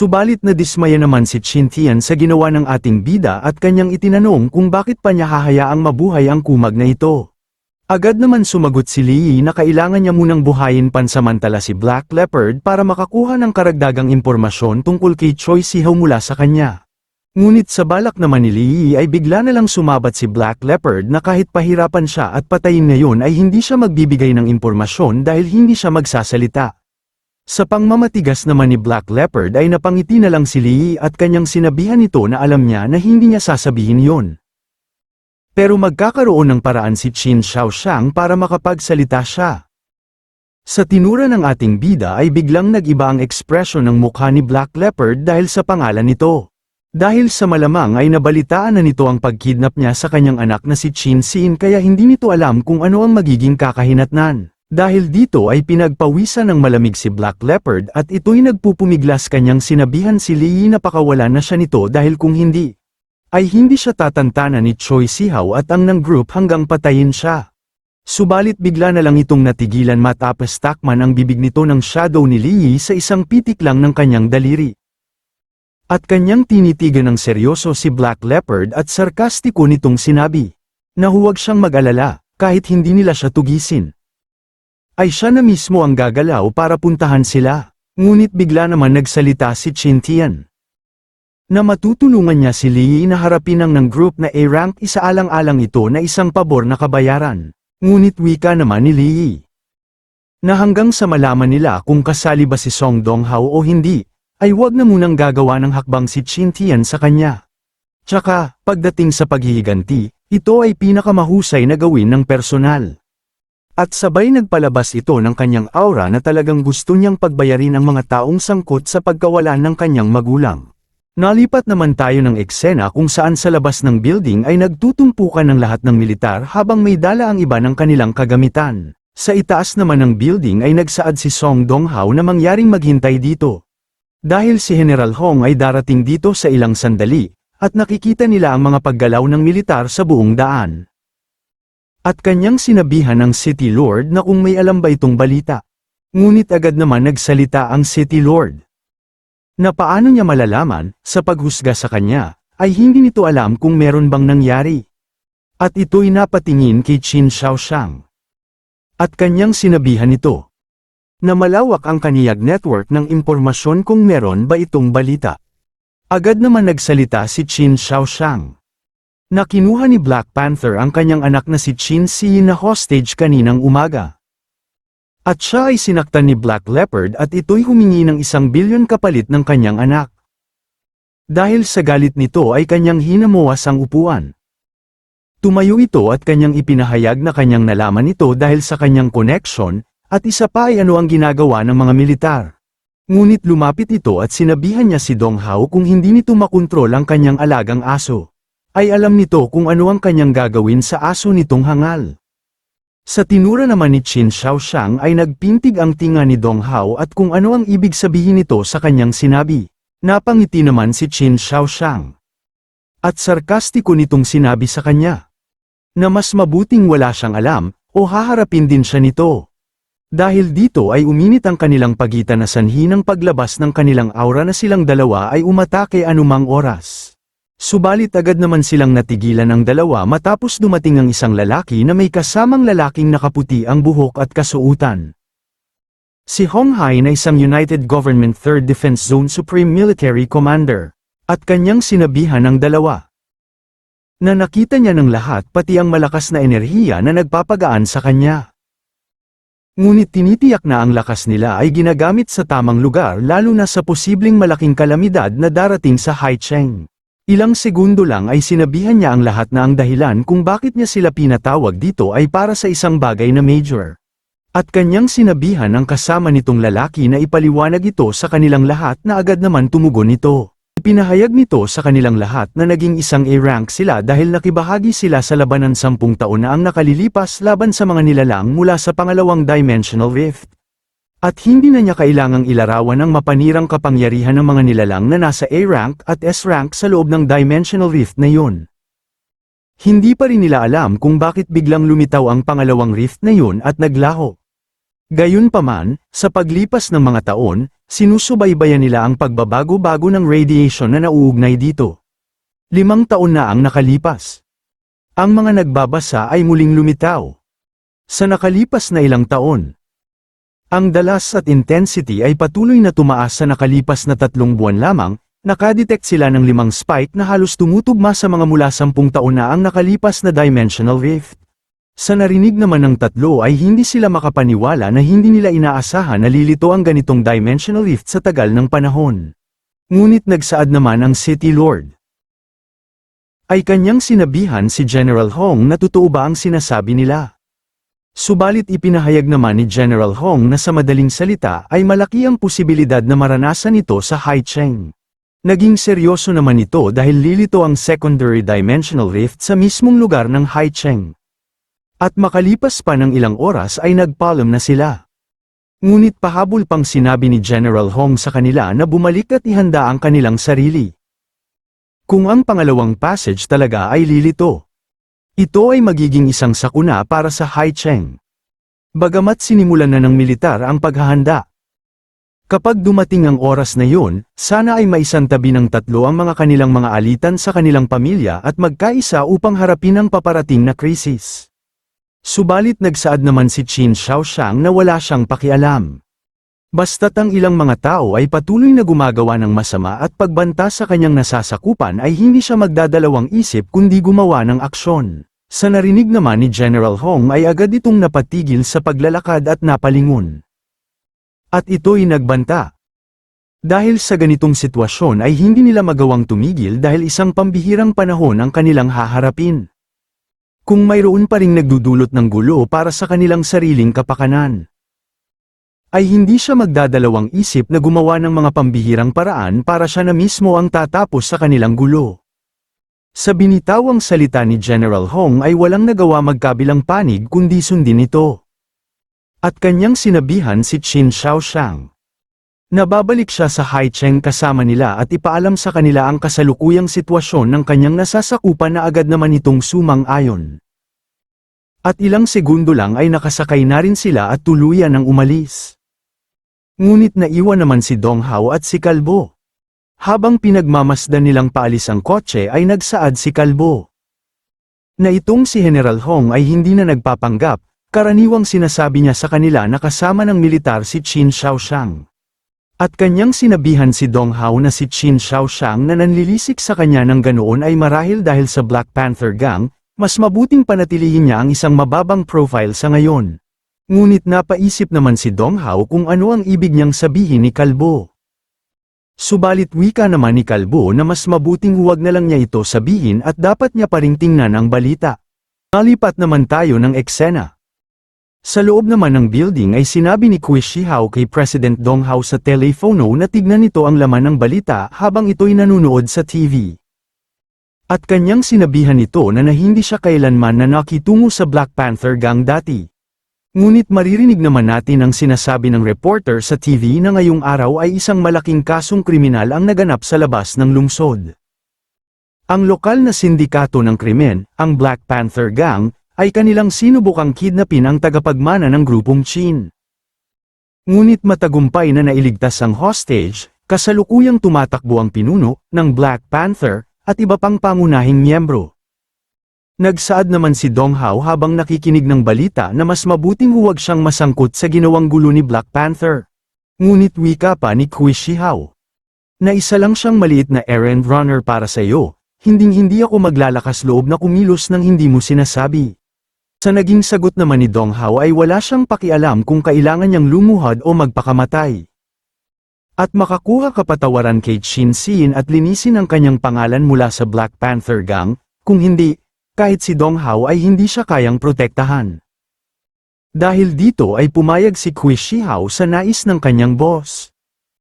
Subalit na dismaya naman si Chintian sa ginawa ng ating bida at kanyang itinanong kung bakit pa niya hahayaang mabuhay ang kumag na ito. Agad naman sumagot si Lee na kailangan niya munang buhayin pansamantala si Black Leopard para makakuha ng karagdagang impormasyon tungkol kay Choi Sihaw mula sa kanya. Ngunit sa balak naman ni Lee ay bigla na lang sumabat si Black Leopard na kahit pahirapan siya at patayin ngayon ay hindi siya magbibigay ng impormasyon dahil hindi siya magsasalita. Sa pangmamatigas naman ni Black Leopard ay napangiti na lang si Lee at kanyang sinabihan nito na alam niya na hindi niya sasabihin yon. Pero magkakaroon ng paraan si Chin Xiaoxiang para makapagsalita siya. Sa tinura ng ating bida ay biglang nag-iba ang ekspresyon ng mukha ni Black Leopard dahil sa pangalan nito. Dahil sa malamang ay nabalitaan na nito ang pagkidnap niya sa kanyang anak na si Chin Sin kaya hindi nito alam kung ano ang magiging kakahinatnan. Dahil dito ay pinagpawisan ng malamig si Black Leopard at ito'y nagpupumiglas kanyang sinabihan si Lee na pakawala na siya nito dahil kung hindi, ay hindi siya tatantana ni Choi Sihaw at ang ng group hanggang patayin siya. Subalit bigla na lang itong natigilan matapos takman ang bibig nito ng shadow ni Lee sa isang pitik lang ng kanyang daliri. At kanyang tinitigan ng seryoso si Black Leopard at sarkastiko nitong sinabi, na huwag siyang mag-alala, kahit hindi nila siya tugisin. Ay siya na mismo ang gagalaw para puntahan sila, ngunit bigla naman nagsalita si Chintian. Na matutulungan niya si Lee na harapin ang ng group na A-rank isaalang-alang ito na isang pabor na kabayaran, ngunit wika naman ni Lee. Na hanggang sa malaman nila kung kasali ba si Song Donghao o hindi, ay wag na munang gagawa ng hakbang si Chintian sa kanya. Tsaka, pagdating sa paghihiganti, ito ay pinakamahusay na gawin ng personal. At sabay nagpalabas ito ng kanyang aura na talagang gusto niyang pagbayarin ang mga taong sangkot sa pagkawalan ng kanyang magulang. Nalipat naman tayo ng eksena kung saan sa labas ng building ay nagtutumpukan ng lahat ng militar habang may dala ang iba ng kanilang kagamitan. Sa itaas naman ng building ay nagsaad si Song Donghao na mangyaring maghintay dito. Dahil si General Hong ay darating dito sa ilang sandali, at nakikita nila ang mga paggalaw ng militar sa buong daan. At kanyang sinabihan ng City Lord na kung may alam ba itong balita. Ngunit agad naman nagsalita ang City Lord. Na paano niya malalaman, sa paghusga sa kanya, ay hindi nito alam kung meron bang nangyari. At ito'y napatingin kay Qin Xiaoxiang. At kanyang sinabihan ito, na malawak ang kaniyag network ng impormasyon kung meron ba itong balita. Agad naman nagsalita si Qin Xiaoxiang. Na kinuha ni Black Panther ang kanyang anak na si Qin Si na hostage kaninang umaga. At siya ay sinaktan ni Black Leopard at ito'y humingi ng isang bilyon kapalit ng kanyang anak. Dahil sa galit nito ay kanyang hinamuwas ang upuan. Tumayo ito at kanyang ipinahayag na kanyang nalaman ito dahil sa kanyang connection, at isa pa ay ano ang ginagawa ng mga militar. Ngunit lumapit ito at sinabihan niya si Dong Hao kung hindi nito makontrol ang kanyang alagang aso. Ay alam nito kung ano ang kanyang gagawin sa aso nitong hangal. Sa tinura naman ni Qin Xiaoxiang ay nagpintig ang tinga ni Dong Hao at kung ano ang ibig sabihin nito sa kanyang sinabi. Napangiti naman si Qin Xiaoxiang. At sarkastiko nitong sinabi sa kanya. Na mas mabuting wala siyang alam, o haharapin din siya nito. Dahil dito ay uminit ang kanilang pagitan na sanhi ng paglabas ng kanilang aura na silang dalawa ay umatake anumang oras. Subalit agad naman silang natigilan ang dalawa matapos dumating ang isang lalaki na may kasamang lalaking nakaputi ang buhok at kasuutan. Si Hong Hai na isang United Government 3rd Defense Zone Supreme Military Commander, at kanyang sinabihan ang dalawa. Na nakita niya ng lahat pati ang malakas na enerhiya na nagpapagaan sa kanya. Ngunit tinitiyak na ang lakas nila ay ginagamit sa tamang lugar lalo na sa posibleng malaking kalamidad na darating sa Haicheng. Ilang segundo lang ay sinabihan niya ang lahat na ang dahilan kung bakit niya sila pinatawag dito ay para sa isang bagay na major. At kanyang sinabihan ang kasama nitong lalaki na ipaliwanag ito sa kanilang lahat na agad naman tumugon ito. Ipinahayag nito sa kanilang lahat na naging isang A-rank sila dahil nakibahagi sila sa labanan sampung taon na ang nakalilipas laban sa mga nilalang mula sa pangalawang Dimensional Rift. At hindi na niya kailangang ilarawan ang mapanirang kapangyarihan ng mga nilalang na nasa A-rank at S-rank sa loob ng Dimensional Rift na yun. Hindi pa rin nila alam kung bakit biglang lumitaw ang pangalawang rift na yun at naglaho. Gayunpaman, sa paglipas ng mga taon, sinusubaybayan nila ang pagbabago-bago ng radiation na nauugnay dito. Limang taon na ang nakalipas. Ang mga nagbabasa ay muling lumitaw. Sa nakalipas na ilang taon, ang dalas at intensity ay patuloy na tumaas sa nakalipas na tatlong buwan lamang, nakadetect sila ng limang spike na halos tumutugma sa mga mula sampung taon na ang nakalipas na dimensional rift. Sa narinig naman ng tatlo ay hindi sila makapaniwala na hindi nila inaasahan na lilito ang ganitong dimensional rift sa tagal ng panahon. Ngunit nagsaad naman ang City Lord. Ay kanyang sinabihan si General Hong na totoo ba ang sinasabi nila. Subalit ipinahayag naman ni General Hong na sa madaling salita ay malaki ang posibilidad na maranasan ito sa Haicheng. Naging seryoso naman ito dahil lilito ang secondary dimensional rift sa mismong lugar ng Haicheng. At makalipas pa ng ilang oras ay nagpaalam na sila. Ngunit pahabol pang sinabi ni General Hong sa kanila na bumalik at ihanda ang kanilang sarili. Kung ang pangalawang passage talaga ay lilito. Ito ay magiging isang sakuna para sa Haicheng. Bagamat sinimulan na ng militar ang paghahanda. Kapag dumating ang oras na yun, sana ay maisantabi ng tatlo ang mga kanilang mga alitan sa kanilang pamilya at magkaisa upang harapin ang paparating na krisis. Subalit nagsaad naman si Qin Shaoxiang na wala siyang pakialam. Basta't ang ilang mga tao ay patuloy na gumagawa ng masama at pagbanta sa kanyang nasasakupan ay hindi siya magdadalawang isip kundi gumawa ng aksyon. Sa narinig naman ni General Hong ay agad itong napatigil sa paglalakad at napalingon. At ito'y nagbanta. Dahil sa ganitong sitwasyon ay hindi nila magawang tumigil dahil isang pambihirang panahon ang kanilang haharapin. Kung mayroon pa ring nagdudulot ng gulo para sa kanilang sariling kapakanan, ay hindi siya magdadalawang isip na gumawa ng mga pambihirang paraan para siya na mismo ang tatapos sa kanilang gulo. Sa binitawang salita ni General Hong ay walang nagawa magkabilang panig kundi sundin ito. At kanyang sinabihan si Qin Shaoxiang. Nababalik siya sa Haicheng kasama nila at ipaalam sa kanila ang kasalukuyang sitwasyon ng kanyang nasasakupan na agad naman itong sumang-ayon. At ilang segundo lang ay nakasakay na rin sila at tuluyan ang umalis. Ngunit naiwan naman si Dong Hao at si Kalbo. Habang pinagmamasdan nilang paalis ang kotse ay nagsaad si Kalbo. Na itong si General Hong ay hindi na nagpapanggap, karaniwang sinasabi niya sa kanila na kasama ng militar si Qin Shaoxiang. At kanyang sinabihan si Dong Hao na si Qin Shaoxiang na nanlilisik sa kanya ng ganoon ay marahil dahil sa Black Panther Gang, mas mabuting panatilihin niya ang isang mababang profile sa ngayon. Ngunit napaisip naman si Dong Hao kung ano ang ibig niyang sabihin ni Kalbo. Subalit wika naman ni Kalbo na mas mabuting huwag na lang niya ito sabihin at dapat niya pa ring tingnan ang balita. Malipat naman tayo ng eksena. Sa loob naman ng building ay sinabi ni Kui Shihao kay President Dong sa telepono na tignan nito ang laman ng balita habang ito'y nanunood sa TV. At kanyang sinabihan nito na na hindi siya kailanman na nakitungo sa Black Panther gang dati. Ngunit maririnig naman natin ang sinasabi ng reporter sa TV na ngayong araw ay isang malaking kasong kriminal ang naganap sa labas ng lungsod. Ang lokal na sindikato ng krimen, ang Black Panther Gang, ay kanilang sinubukang kidnapin ang tagapagmana ng grupong Chin. Ngunit matagumpay na nailigtas ang hostage, kasalukuyang tumatakbo ang pinuno ng Black Panther at iba pang pangunahing miyembro. Nagsaad naman si Dong Hao habang nakikinig ng balita na mas mabuting huwag siyang masangkot sa ginawang gulo ni Black Panther. Ngunit wika pa ni Kui Shihao. Na isa lang siyang maliit na errand runner para sa iyo, hinding-hindi ako maglalakas loob na kumilos ng hindi mo sinasabi. Sa naging sagot naman ni Dong Hao ay wala siyang pakialam kung kailangan niyang lumuhad o magpakamatay. At makakuha kapatawaran kay Shin Sin at linisin ang kanyang pangalan mula sa Black Panther Gang, kung hindi, kahit si Dong Hao ay hindi siya kayang protektahan. Dahil dito ay pumayag si Kui Shihao sa nais ng kanyang boss.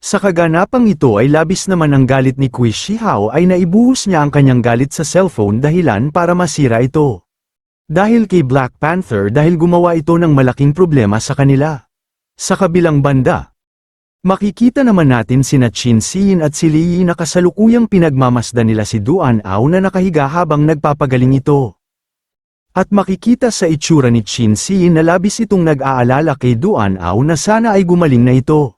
Sa kaganapang ito ay labis naman ang galit ni Kui Shihao ay naibuhos niya ang kanyang galit sa cellphone dahilan para masira ito. Dahil kay Black Panther dahil gumawa ito ng malaking problema sa kanila. Sa kabilang banda, makikita naman natin sina Chin Sin at si Li na kasalukuyang pinagmamasdan nila si Duan Ao na nakahiga habang nagpapagaling ito. At makikita sa itsura ni Chin Si na labis itong nag-aalala kay Duan Ao na sana ay gumaling na ito.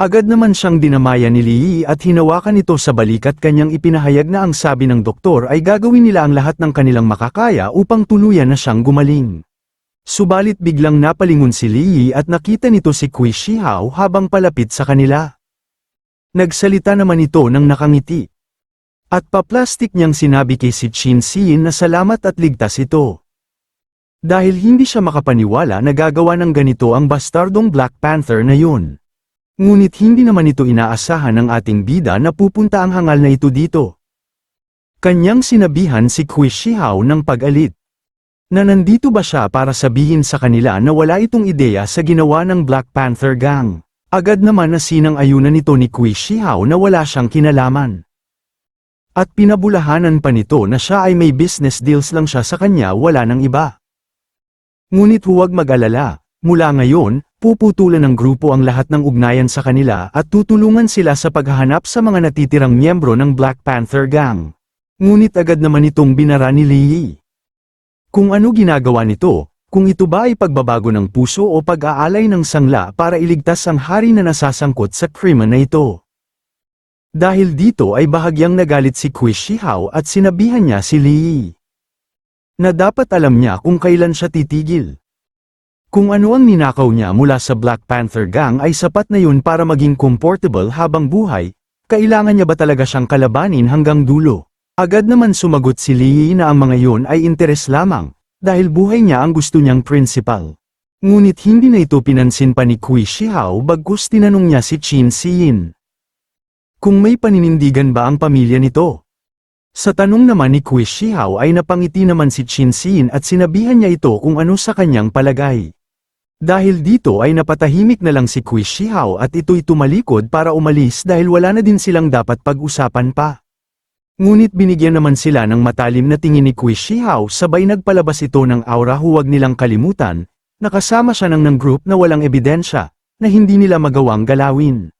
Agad naman siyang dinamaya ni Lee at hinawakan ito sa balikat kanyang ipinahayag na ang sabi ng doktor ay gagawin nila ang lahat ng kanilang makakaya upang tuluyan na siyang gumaling. Subalit biglang napalingon si Lee at nakita nito si Kui Shihao habang palapit sa kanila. Nagsalita naman ito ng nakangiti. At paplastik niyang sinabi kay si Chin Siin na salamat at ligtas ito. Dahil hindi siya makapaniwala na gagawa ng ganito ang bastardong Black Panther na yun. Ngunit hindi naman ito inaasahan ng ating bida na pupunta ang hangal na ito dito. Kanyang sinabihan si Kui Shihao ng pag-alit. Na nandito ba siya para sabihin sa kanila na wala itong ideya sa ginawa ng Black Panther Gang. Agad naman na sinang ayunan nito ni Kui Shihao na wala siyang kinalaman. At pinabulahanan pa nito na siya ay may business deals lang siya sa kanya wala nang iba. Ngunit huwag mag-alala, mula ngayon, puputulan ng grupo ang lahat ng ugnayan sa kanila at tutulungan sila sa paghahanap sa mga natitirang miyembro ng Black Panther Gang. Ngunit agad naman itong binara ni Lee. Kung ano ginagawa nito, kung ito ba ay pagbabago ng puso o pag-aalay ng sangla para iligtas ang hari na nasasangkot sa krimen na ito. Dahil dito ay bahagyang nagalit si Kui Shihao at sinabihan niya si Lee. Na dapat alam niya kung kailan siya titigil. Kung ano ang ninakaw niya mula sa Black Panther Gang ay sapat na yun para maging comfortable habang buhay, kailangan niya ba talaga siyang kalabanin hanggang dulo? Agad naman sumagot si Lee na ang mga yun ay interes lamang, dahil buhay niya ang gusto niyang principal. Ngunit hindi na ito pinansin pa ni Kui Shihao bagkus tinanong niya si Chin Siyin. Kung may paninindigan ba ang pamilya nito? Sa tanong naman ni Kui Shihao ay napangiti naman si Chin Sin at sinabihan niya ito kung ano sa kanyang palagay. Dahil dito ay napatahimik na lang si Kui Shihao at ito'y tumalikod para umalis dahil wala na din silang dapat pag-usapan pa. Ngunit binigyan naman sila ng matalim na tingin ni Kui Shihao sabay nagpalabas ito ng aura huwag nilang kalimutan, nakasama siya ng ng group na walang ebidensya, na hindi nila magawang galawin.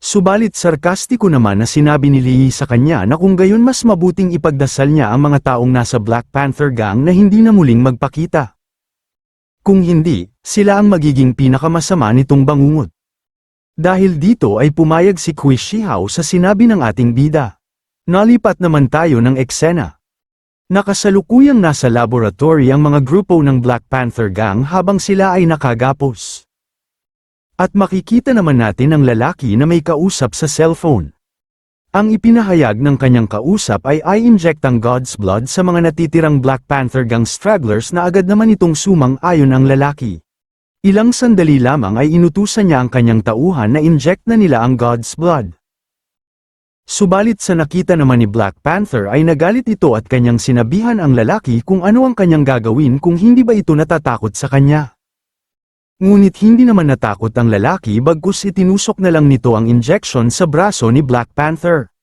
Subalit sarkastiko naman na sinabi ni Lee sa kanya na kung gayon mas mabuting ipagdasal niya ang mga taong nasa Black Panther Gang na hindi na muling magpakita. Kung hindi, sila ang magiging pinakamasama nitong bangungot. Dahil dito ay pumayag si Kui Shihao sa sinabi ng ating bida. Nalipat naman tayo ng eksena. Nakasalukuyang nasa laboratory ang mga grupo ng Black Panther Gang habang sila ay nakagapos. At makikita naman natin ang lalaki na may kausap sa cellphone. Ang ipinahayag ng kanyang kausap ay i-inject ang God's blood sa mga natitirang Black Panther gang stragglers na agad naman itong sumang ayon ang lalaki. Ilang sandali lamang ay inutusan niya ang kanyang tauhan na inject na nila ang God's blood. Subalit sa nakita naman ni Black Panther ay nagalit ito at kanyang sinabihan ang lalaki kung ano ang kanyang gagawin kung hindi ba ito natatakot sa kanya. Ngunit hindi naman natakot ang lalaki bagkus itinusok na lang nito ang injection sa braso ni Black Panther.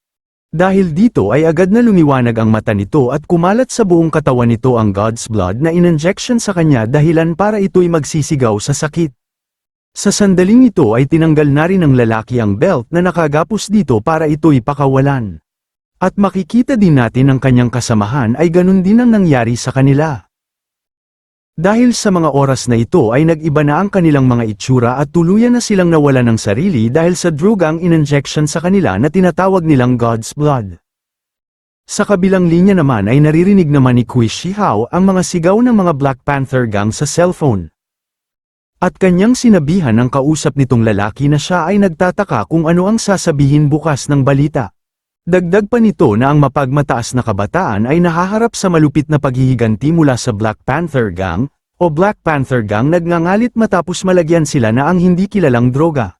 Dahil dito ay agad na lumiwanag ang mata nito at kumalat sa buong katawan nito ang God's blood na injection sa kanya dahilan para ito'y magsisigaw sa sakit. Sa sandaling ito ay tinanggal na rin ng lalaki ang belt na nakagapos dito para ito'y pakawalan. At makikita din natin ang kanyang kasamahan ay ganun din ang nangyari sa kanila. Dahil sa mga oras na ito ay nag-iba na ang kanilang mga itsura at tuluyan na silang nawala ng sarili dahil sa drugang in-injection sa kanila na tinatawag nilang God's Blood. Sa kabilang linya naman ay naririnig naman ni Kui Shihao ang mga sigaw ng mga Black Panther gang sa cellphone. At kanyang sinabihan ang kausap nitong lalaki na siya ay nagtataka kung ano ang sasabihin bukas ng balita. Dagdag pa nito na ang mapagmataas na kabataan ay nahaharap sa malupit na paghihiganti mula sa Black Panther Gang, o Black Panther Gang nagngangalit matapos malagyan sila na ang hindi kilalang droga.